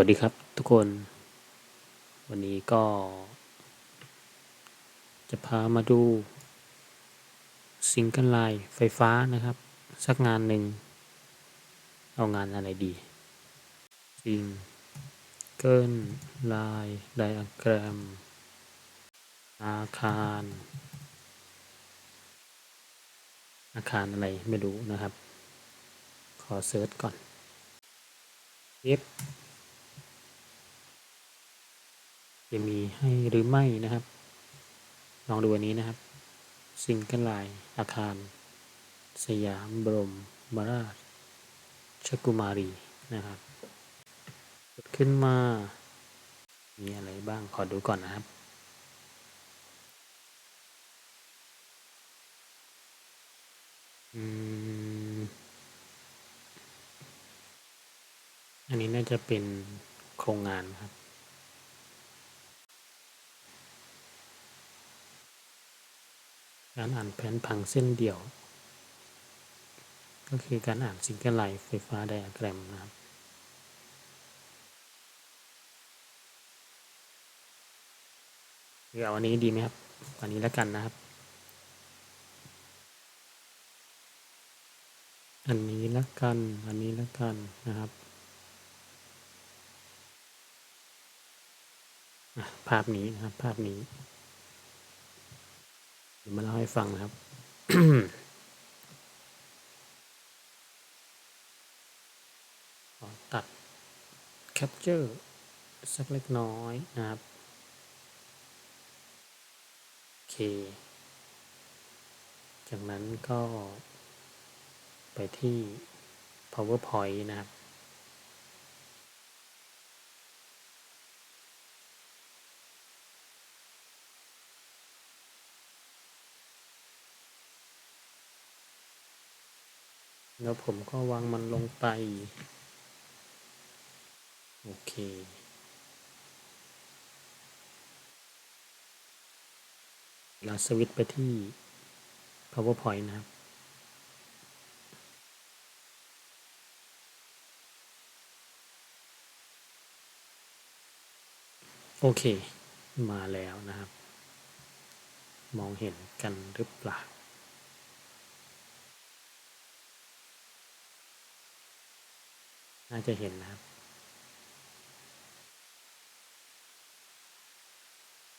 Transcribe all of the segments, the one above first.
สวัสดีครับทุกคน วันนี้ก็ จะพามาดูซิงเกิลไลน์ไฟฟ้านะครับ สักงานหนึ่ง เอางานอะไรดีซิงเกิลไลน์ไดอะแกรม อาคาร อาคารอะไรไม่รู้นะครับ ขอเซิร์ชก่อนเอฟ จะมีให้หรือไม่นะครับ ลองดูอันนี้นะครับ ซิงเกิลไลน์อาคาร สยามบรมมราชชกุมารีนะครับกดขึ้นมา มีอะไรบ้างขอดูก่อนนะครับอันนี้น่าจะเป็นโครงงานครับ การอ่านแผนผังเส้นเดี่ยว ก็คือการอ่านซิงเกิลไลน์ไฟฟ้าไดอะแกรมนะครับหรือเอาอันนี้ดีไหมครับอันนี้แล้วกันนะครับ อันนี้แล้วกัน อันนี้แล้วกันนะครับภาพนี้นะครับภาพนี้ ยวมาเล่าให้ฟังนะครับตัด capture สักเล็กน้อยนะครับโอเค จากนั้นก็ไปที่ powerpoint นะครับ แล้วผมก็วางมันลงไป โอเคเราสวิตไปที่ powerpoint นะครับ โอเค มาแล้วนะครับ มองเห็นกันหรือเปล่า น่าจะเห็นนะครับ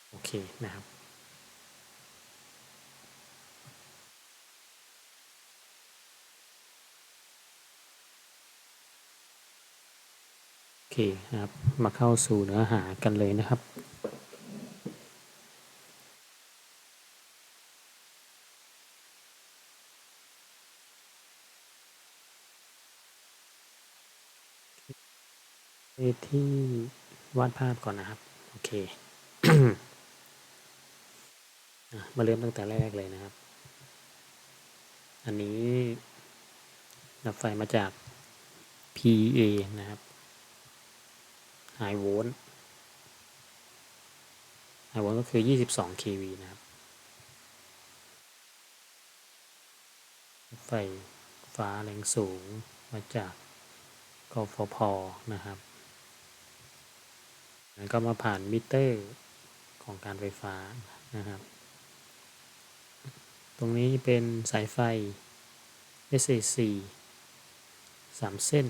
โอเคนะครับ โอเคนะครับ มาเข้าสู่เนื้อหากันเลยนะครับ ไปที่ วาดภาพก่อนนะครับ โอเคมาเริ่มตั้งแต่แรกเลยนะครับ อันนี้รับไฟมาจาก PA นะครับ High Volt High Volt ก็คือ 22 kV นะครับไฟฟ้าแรงสูงมาจากกฟพนะครับ ก็มาผ่านมิเตอร์ของการไฟฟ้านะครับ ตรงนี้เป็นสายไฟ SAC 3 เส้น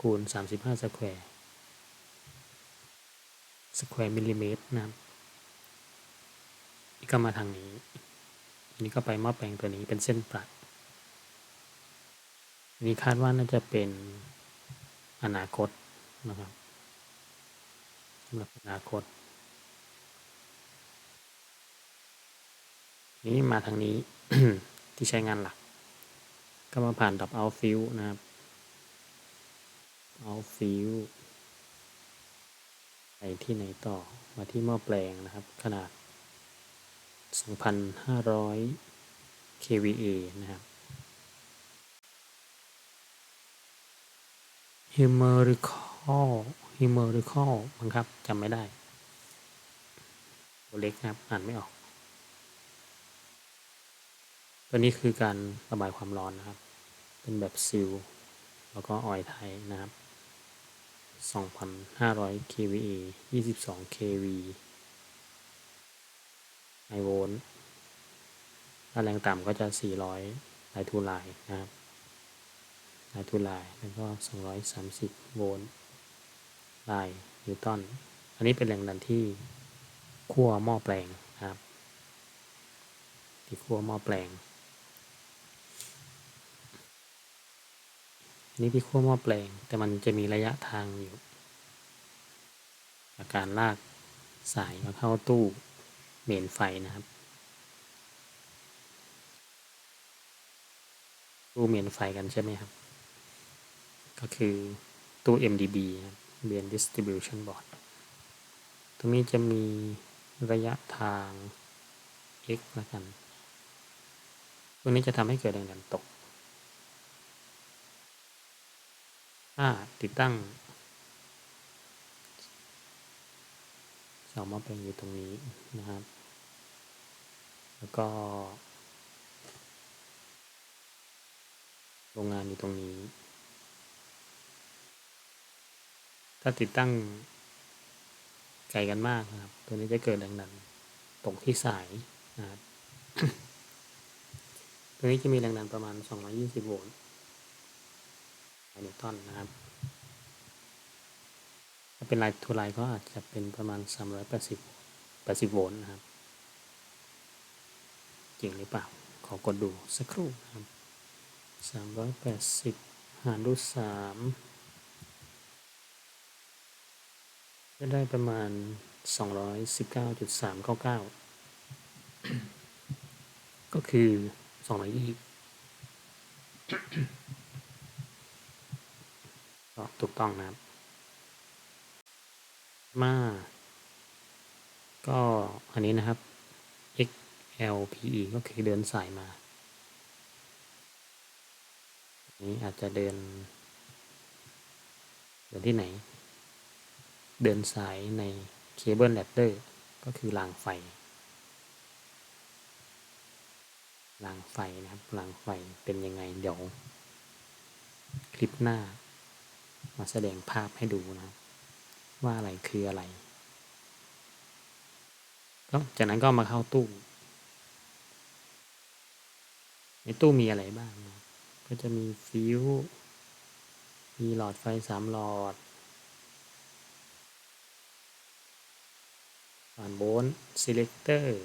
คูณ 35 สแควร์ สแควร์มิลลิเมตรนะครับนี่ก็มาทางนี้ อันนี้ก็ไปมอแปลงตัวนี้เป็นเส้นประอันนี้คาดว่าน่าจะเป็นอนาคตนะครับำหรับอนาคต นี้มาทางนี้ ที่ใช้งานหลัก ก็มาผ่านดับเอาฟิวนะครับเอาฟิวไปที่ไหนต่อมาที่หม้อแปลงนะครับ ขนาด 2,500 kVA นะครับ Numerical Numerical มั้งครับจำไม่ได้ ตัวเล็กนะครับ อ่านไม่ออก ตัวนี้คือการระบายความร้อนนะครับ เป็นแบบซิลแล้วก็ออยไทยนะครับ 2,500 kVA 22 kV ไอโวลต์ถ้าแรงต่ำก็จะ 400 ไลทูไลน์นะครับ ไลทูไลน์แล้วก็ 230 โวลต์ ไลน์นิวตัน อันนี้เป็นแรงดันที่ขั้วหม้อแปลงนะครับ ที่ขั้วหม้อแปลง อันนี้ที่ขั้วหม้อแปลง แต่มันจะมีระยะทางอยู่จากการลากสายมาเข้าตู้เมนไฟนะครับ ตู้เมนไฟกันใช่ไหมครับ ก็คือตู้ MDB ครับ Main Distribution Board ตรงนี้จะมีระยะทาง x แล้วกัน ตรงนี้จะทำให้เกิดแรงดันตก ถ้าติดตั้งเสาม้อแปลงอยู่ตรงนี้นะครับ แล้วก็โรงงานอยู่ตรงนี้ ถ้าติดตั้งไกลกันมากนะครับ ตัวนี้จะเกิดแรงดันตกที่สายนะครับตัวนี้จะมีแรงดันประมาณ 220 โวลต์นิวตันนะครับ ถ้าเป็นลน์ทูลน์ก็อาจจะเป็นประมาณ 380 80 โวลต์นะครับ จริงหรือเปล่า ขอกดดูสักครู่นะครับ 380 หารด้วย3 จะได้ประมาณ 219.399 ก็คือ 220ก็ถูกต้องนะครับ มา ก็อันนี้นะครับ XLPE ก็คือเดินสายมา นี้อาจจะเดิน เดินที่ไหน เดินสายในเคเบิลแรดเดอร์ก็คือรางไฟ รางไฟนะครับรางไฟเป็นยังไงเดี๋ยว คลิปหน้า มาแสดงภาพให้ดูนะว่าอะไรคืออะไรก็จากนั้นก็มาเข้าตู้ ในตู้มีอะไรบ้างนะก็จะมีฟิว มีหลอดไฟสามหลอดผ่าน โบนซีเลคเตอร์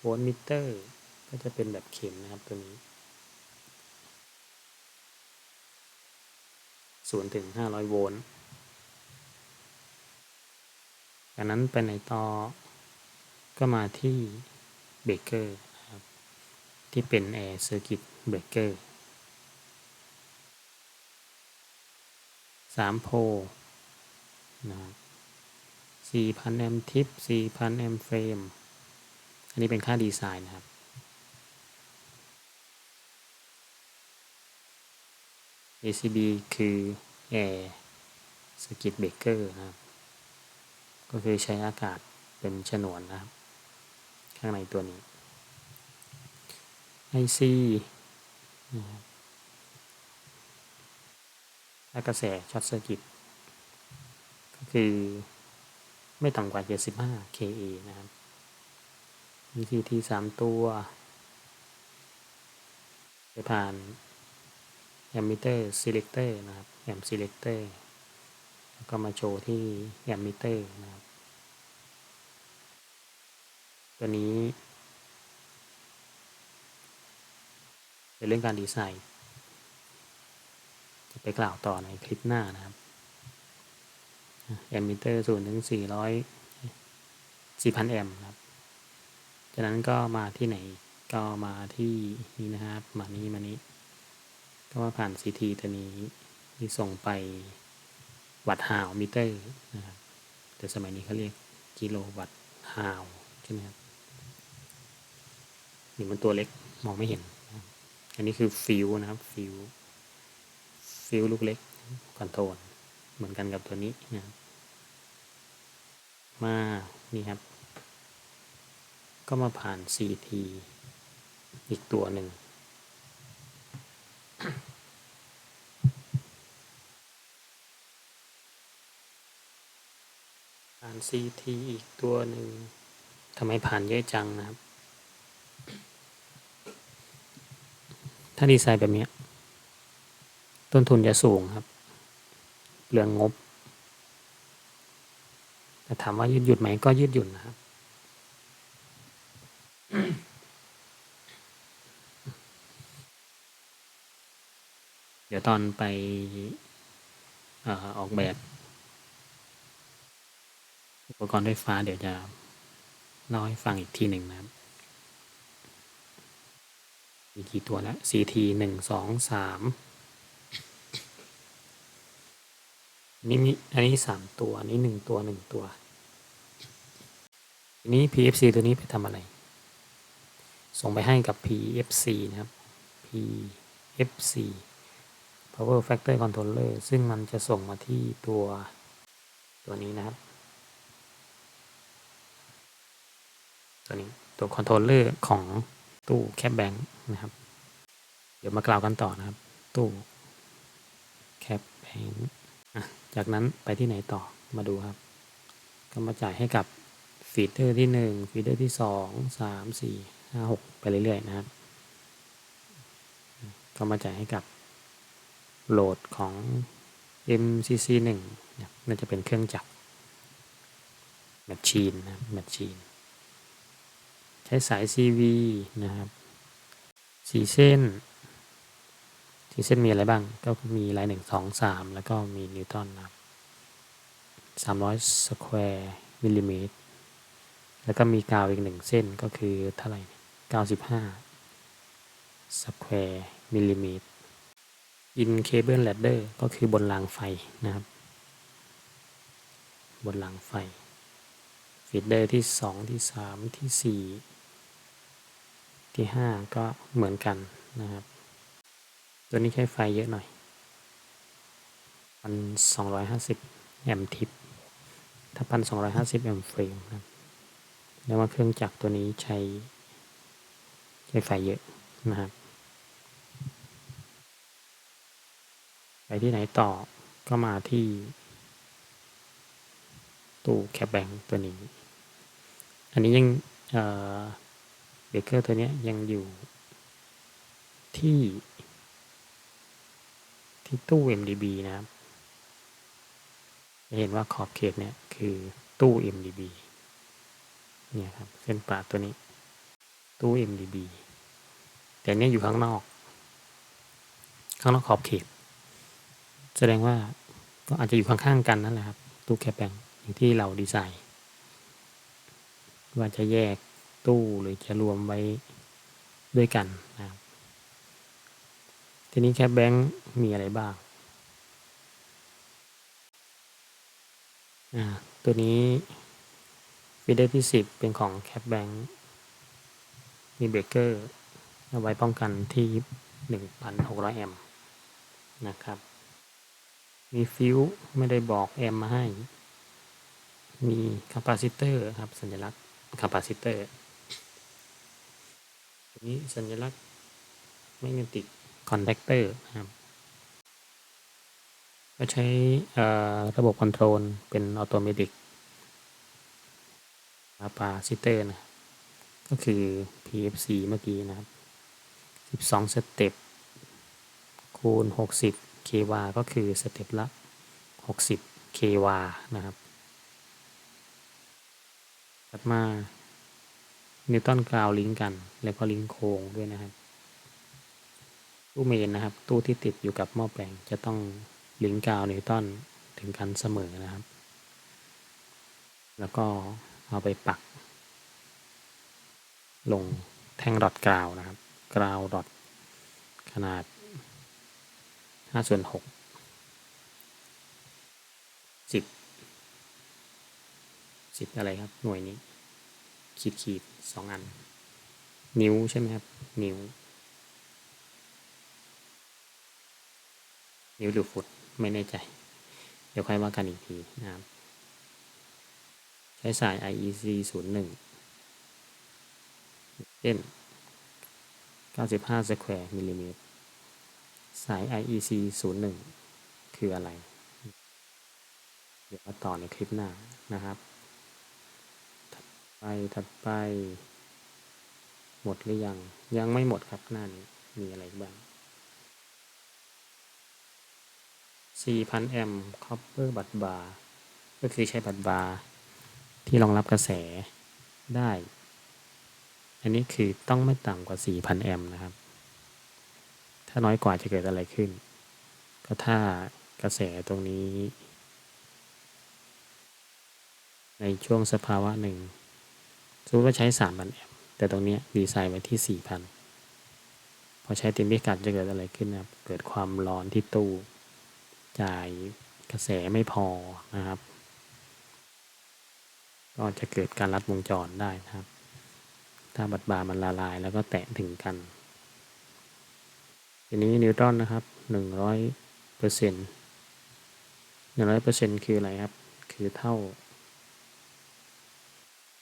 โบนมิเตอร์ก็จะเป็นแบบเข็มนะครับตัวนี้ศูนย์ถึงห้าร้อยโวลต์จากนั้นไปในต่อก็มาที่เบรกเกอร์นะครับที่เป็นแอร์เซอร์กิตเบรกเกอร์สามโพนะครับ สี่พันแอมทิปสี่พันแอมเฟรม อันนี้เป็นค่าดีไซน์นะครับ ACB คือ Air Circuit Breaker นะครับ ก็คือใช้อากาศเป็นฉนวนนะครับ ข้างในตัวนี้ IC นะครับและกระแสช็อตเซอร์กิตก็คือ ไม่ต่ำกว่า 75 kA นะครับ VCT 3 ตัวไปผ่าน emitter selector นะครับ amp selector แล้วก็มาโชว์ที่ emitter นะครับ ตัวนี้ เป็นเรื่องการดีไซน์ จะไปกล่าวต่อในคลิปหน้านะครับ แอมมิเตอร์ศูนย์ถึงสี่ร้อยสี่พันแอมครับ จากนั้นก็มาที่ไหนก็มาที่นี้นะครับ มานี้มานี้ ก็มาผ่าน CT ตัวนี้ที่ส่งไปวัดฮาวมิเตอร์นะครับ แต่สมัยนี้เขาเรียกกิโลวัตต์ฮาวใช่ไหมครับนี่มันตัวเล็กมองไม่เห็น อันนี้คือฟิวนะครับ ฟิวฟิวลูกเล็กคอนโทรล เหมือนกันกับตัวนี้นะครับมานี่ครับ ก็มาผ่าน CT อีกตัวหนึ่งผ่าน CT อีกตัวหนึ่งทำไมผ่านเยอะจังนะครับ ถ้าดีไซน์แบบนี้ ต้นทุนจะสูงครับ เปลืองงบ แต่ถามว่ายืดหยุ่นไหมก็ยืดหยุ่นนะครับเดี๋ยวตอนไปออออกแบบ อุปกรณ์ไฟฟ้าเดี๋ยวจะเล่าให้ฟังอีกทีหนึ่งนะครับ มีกี่ตัวแล้ว CT หนึ่งสองสามอั นี้มีอันนี้สามตัวอันนี้หนึ่งตัวหนึ่งตัวทีนี้ PFC ตัวนี้ไปทำอะไร ส่งไปให้กับ PFC นะครับ PFC Power Factor Controller ซึ่งมันจะส่งมาที่ตัวตัวนี้นะครับ ตัวนี้ตัวคอนโทรลเลอร์ของตู้แคปแบงค์นะครับ เดี๋ยวมากล่าวกันต่อนะครับ ตู้แคปแบงค์ จากนั้นไปที่ไหนต่อมาดูครับ ก็มาจ่ายให้กับฟีเดอร์ที่หนึ่งฟีเดอร์ที่สองสามสี่ห้าหกไปเรื่อยๆนะครับ ก็มาจ่ายให้กับโหลดของ MCC 1นะน่าจะเป็นเครื่องจักรแมชชีนนะแมชชีนใช้สาย CV นะครับสีเส้น สีเส้นมีอะไรบ้างก็มีลายหนึ่งสองสามแล้วก็มีนิวตันนะครับสามร้อยสแควร์มิลลิเมตรแล้วก็มีกาวอีกหนึ่งเส้นก็คือเท่าไหร่เก้าสิบห้าสแควร์มิลลิเมตรอินเคเบิลแลดเดอร์ก็คือบนรางไฟนะครับ บนรางไฟฟีดเดอร์ที่สองที่สามที่สี่ที่ห้าก็เหมือนกันนะครับ ตัวนี้ใช้ไฟเยอะหน่อยพันสองร้อยห้าสิบแอมป์ทิปถ้าพันสองร้อยห้าสิบแอมป์เฟรมนะครับแล้วว่าเครื่องจักรตัวนี้ใช้ ใช้ไฟเยอะนะครับไปที่ไหนต่อก็มาที่ตู้แคปแบงตัวนี้ อันนี้ยังเบเกอร์ตัวนี้ยังอยู่ที่ ที่ตู้ MDB นะครับจะเห็นว่าขอบเขตเนี่ยคือตู้ MDB เนี่ยครับเส้นปาดตัวนี้ ตู้ MDB แต่เนี้ยอยู่ข้างนอก ข้างนอกขอบเขต แสดงว่าก็อาจจะอยู่ข้างๆกันนั่นแหละครับ ตู้แคปแบงอย่างที่เราดีไซน์ ว่าจะแยกตู้หรือจะรวมไว้ด้วยกันนะครับ ทีนี้แคปแบงค์มีอะไรบ้าง ตัวนี้ฟีเดอร์ที่ 10 เป็นของแคปแบงค์มีเบรกเกอร์เอาไว้ป้องกันที่ 1,600 แอมป์นะครับ มีฟิวไม่ได้บอกแอมป์มาให้ มีคาปาซิเตอร์ครับ สัญลักษณ์คาปาซิเตอร์ตัวนี้สัญลักษณ์แมกเนติก อนแทคเตอร์นะครับก็ใช้ระบบคอนโทรลเป็นออโตเมติกคาปาซิเตอร์นะก็คือ PFC เมื่อกี้นะครับ 12 สเต็ปคูณ 60 kW ก็คือสเต็ปละ 60 kW นะครับถัดมานิวตันกราวลิงก์กัน แล้วก็ลิงก์โค้งด้วยนะครับ ตู้เมนนะครับ ตู้ที่ติดอยู่กับหม้อแปลงจะต้องลิงก์กาวนิวตันถึงกันเสมอนะครับ แล้วก็เอาไปปัก ลงแท่งดอทกราวนะครับ กราวดอทขนาด5ส่วน6 10 10 อะไรครับ หน่วยนี้ ขีดขีดสองอัน นิ้วใช่ไหมครับ นิ้ว นิ้วหรือฟุตไม่แน่ใจ เดี๋ยวค่อยว่ากันอีกทีนะครับ ใช้สาย IEC 01เช่น95 square มิลลิเมตร สาย IEC 01 คืออะไร เดี๋ยวมาต่อในคลิปหน้านะครับ ถัดไปถัดไป หมดหรือยัง ยังไม่หมดครับหน้านี้ มีอะไรบ้าง 4,000 แอมป์คอปเปอร์บัตบาร์ก็คือใช้บัตบาร์ที่รองรับกระแสได้ อันนี้คือต้องไม่ต่ำกว่า 4,000 แอมป์นะครับ ถ้าน้อยกว่าจะเกิดอะไรขึ้น ก็ถ้ากระแสตรงนี้ ในช่วงสภาวะหนึ่งสมมติว่าใช้ 3,000 แอมป์แต่ตรงนี้ดีไซน์ไว้ที่ 4,000 พอใช้เต็มพิกัดจะเกิดอะไรขึ้นนะครับ เกิดความร้อนที่ตู้ จ่ายกระแสไม่พอนะครับ ก็จะเกิดการรัดวงจรได้นะครับ ถ้าบัดบาร์มันละลายแล้วก็แตะถึงกัน ทีนี้นิวตรอนนะครับหนึ่งร้อยเปอร์เซ็นต์หนึ่งร้อยเปอร์เซ็นต์คืออะไรครับ คือเท่า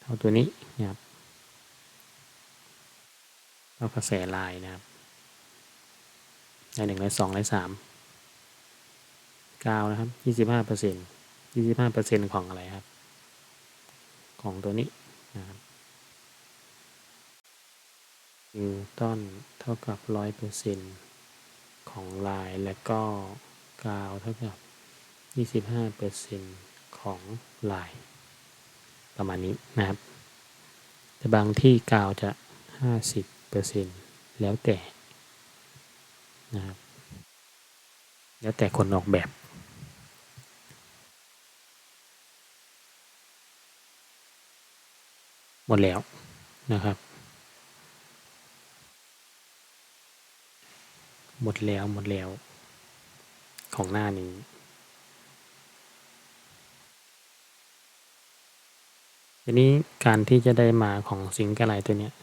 เท่าตัวนี้นะครับเท่ากระแสลายนะครับในหนึ่งร้อยสองร้อยสาม กาวนะครับยี่สิบห้าเปอร์เซ็นต์ยี่สิบห้าเปอร์เซ็นต์ของอะไรครับ ของตัวนี้นะครับนิวตันเท่ากับร้อยเปอร์เซ็นต์ของลายและก็กาวเท่ากับยี่สิบห้าเปอร์เซ็นต์ของลาย ประมาณนี้นะครับ แต่บางที่กาวจะห้าสิบเปอร์เซ็นต์แล้วแต่นะครับแล้วแต่คนออกแบบ หมดแล้วนะครับ หมดแล้วหมดแล้ว ของหน้านี้ ทีนี้การที่จะได้มาของซิงกิลไลตัวเนี้ย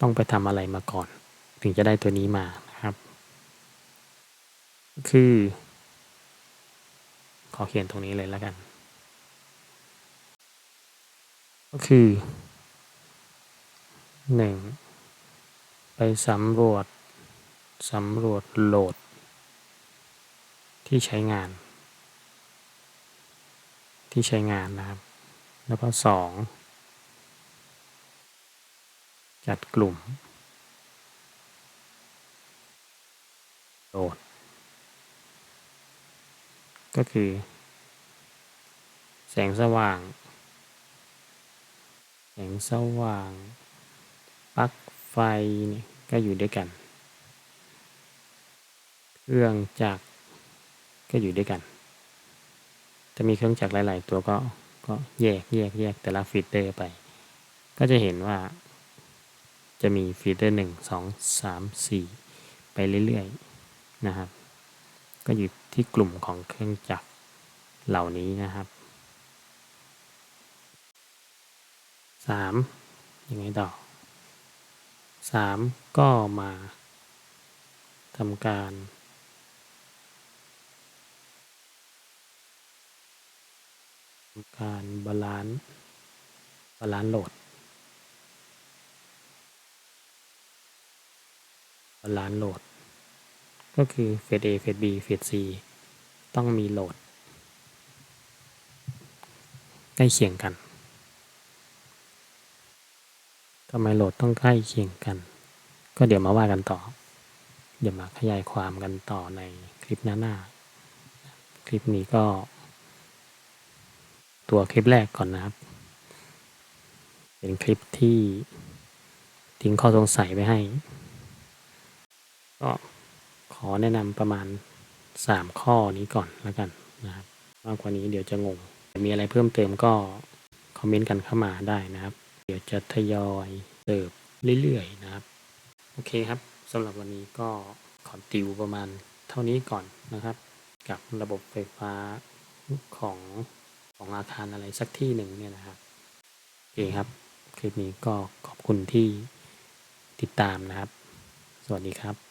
ต้องไปทำอะไรมาก่อน ถึงจะได้ตัวนี้มานะครับ คือ ขอเขียนตรงนี้เลยแล้วกัน ก็คือ หนึ่งไปสำรวจสำรวจโหลด ที่ใช้งาน ที่ใช้งานนะครับ แล้วก็สองจัดกลุ่มโหลด ก็คือ แสงสว่าง แสงสว่าง ปลั๊กไฟเนี่ยก็อยู่ด้วยกัน เครื่องจักรก็อยู่ด้วยกัน จะมีเครื่องจักรหลาย ๆ ตัวก็ก็แยกแยกแยกแต่ละฟีเดอร์ไป ก็จะเห็นว่า จะมีฟีเดอร์หนึ่งสองสามสี่ไปเรื่อย ๆ นะครับ ก็อยู่ที่กลุ่มของเครื่องจักรเหล่านี้นะครับสามยังไงต่อ สามก็มาทำการ การบาลานซ์บาลานซ์โหลดบาลานซ์โหลด ก็คือเฟส A เฟส B เฟส C ต้องมีโหลด ใกล้เคียงกัน ทำไมโหลดต้องใกล้เคียงกัน ก็เดี๋ยวมาว่ากันต่อ เดี๋ยวมาขยายความกันต่อในคลิปหน้าๆคลิปนี้ก็ ตัวคลิปแรกก่อนนะครับ เป็นคลิปที่ทิ้งข้อสงสัยไปให้ ก็ขอแนะนำประมาณ 3 ข้อนี้ก่อนแล้วกันนะครับมากกว่านี้เดี๋ยวจะงง มีอะไรเพิ่มเติมก็คอมเมนต์กันเข้ามาได้นะครับ เดี๋ยวจะทยอยเติบเรื่อยๆนะครับ โอเคครับสำหรับวันนี้ก็ขอติวประมาณเท่านี้ก่อนนะครับ กับระบบไฟฟ้าของของอาคารอะไรสักที่หนึ่งเนี่ยนะครับโอเคครับคลิปนี้ก็ขอบคุณที่ติดตามนะครับ สวัสดีครับ